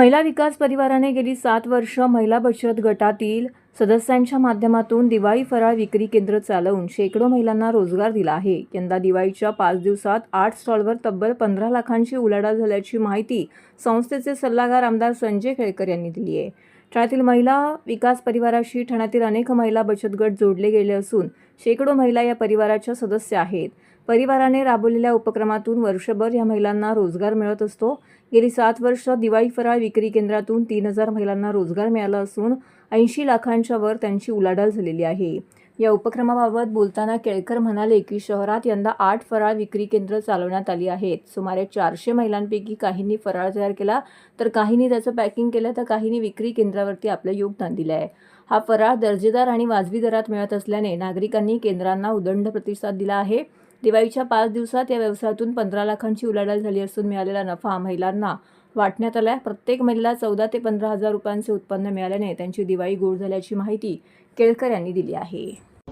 महिला विकास परिवाराने गेली सात वर्ष महिला बचत गटातील सदस्यांच्या माध्यमातून दिवाळी फराळ विक्री केंद्र चालवून शेकडो महिलांना रोजगार दिला आहे. यंदा दिवाळीच्या पाच दिवसात आठ स्टॉलवर तब्बल पंधरा लाखांची उलाढाल झाल्याची माहिती संस्थेचे सल्लागार आमदार संजय खेळकर यांनी दिली आहे. ठाण्यातील महिला विकास परिवाराशी ठाण्यातील अनेक महिला बचत गट जोडले गेले असून शेकडो महिला या परिवाराच्या सदस्य आहेत. परिवाराने राबवलेल्या उपक्रमातून वर्षभर या महिलांना रोजगार मिळत असतो. गेली सात वर्ष दिवाळी फराळ विक्री केंद्रातून तीन हजार महिलांना रोजगार मिळाला असून ऐंशी लाखांच्या वर त्यांची उलाढाल झालेली आहे. या उपक्रमाबाबत बोलताना केळकर म्हणाले की शहरात यंदा आठ फराळ विक्री केंद्र चालवण्यात आली आहेत. सुमारे चारशे महिलांपैकी काहींनी फराळ तयार केला तर काहींनी त्याचं पॅकिंग केलं तर काहींनी विक्री केंद्रावरती आपलं योगदान दिलं आहे हा फराळ दर्जेदार आणि वाजवी दरात मिळत असल्याने नागरिकांनी केंद्रांना उदंड प्रतिसाद दिला आहे. दिवाळीच्या पाच दिवसात या व्यवसायातून पंधरा लाखांची उलाढाल झाली असून मिळालेला नफा महिलांना वाटण्यात आलाय. प्रत्येक महिला चौदा ते पंधरा हजार रुपयांचे उत्पन्न मिळाल्याने त्यांची दिवाळी गोड झाल्याची माहिती केळकर यांनी दिली आहे.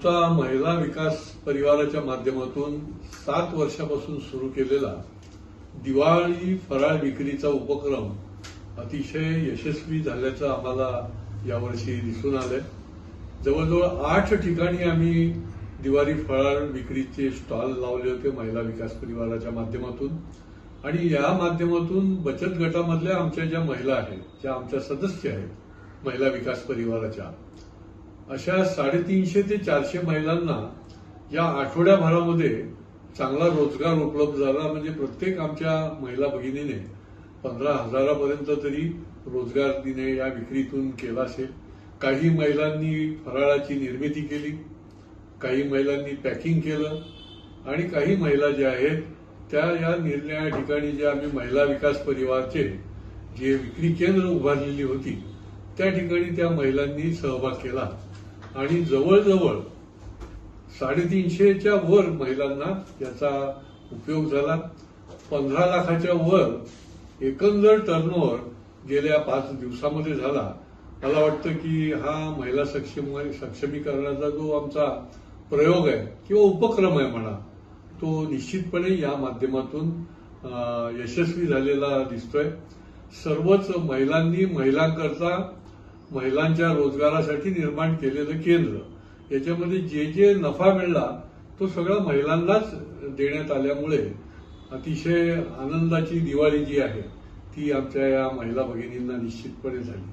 महिला विकास परिवाराच्या माध्यमातून सात वर्षापासून सुरू केलेला दिवाळी फराळ विक्रीचा उपक्रम अतिशय यशस्वी झाल्याचं आम्हाला यावर्षी दिसून आलंय. जवळजवळ आठ ठिकाणी आम्ही दिवाळी फळाळ विक्रीचे स्टॉल लावले होते महिला विकास परिवाराच्या माध्यमातून. आणि या माध्यमातून बचत गटामधल्या आमच्या ज्या महिला आहेत ज्या आमच्या सदस्य आहेत महिला विकास परिवाराच्या अशा साडेतीनशे ते चारशे महिलांना या आठवड्याभरामध्ये चांगला रोजगार उपलब्ध झाला. म्हणजे प्रत्येक आमच्या महिला भगिनीने पंधरा हजारापर्यंत तरी रोजगार तिने या विक्रीतून केला असेल. काही महिलांनी फराळाची निर्मिती केली. काही महिलांनी पॅकिंग केलं आणि काही महिला ज्या आहेत त्या या निरनिळ्या ठिकाणी जे आम्ही महिला विकास परिवारचे जे विक्री केंद्र उभारलेली होती त्या ठिकाणी त्या महिलांनी सहभाग केला. आणि जवळजवळ साडेतीनशेच्या वर महिलांना याचा उपयोग झाला. पंधरा लाखाच्या वर एकंदर टर्नओव्हर गेल्या पाच दिवसामध्ये झाला. मला वाटतं की हा महिला सक्षम सक्षमीकरणाचा जो आमचा प्रयोग आहे किंवा उपक्रम आहे म्हणा तो निश्चितपणे या माध्यमातून यशस्वी झालेला दिसतोय. सर्वच महिलांनी महिलांकरता महिलांच्या रोजगारासाठी निर्माण केलेलं केंद्र. याच्यामध्ये जे जे नफा मिळला तो सगळा महिलांनाच देण्यात आल्यामुळे अतिशय आनंदाची दिवाळी जी आहे ती आमच्या या महिला भगिनींना निश्चितपणे झाली.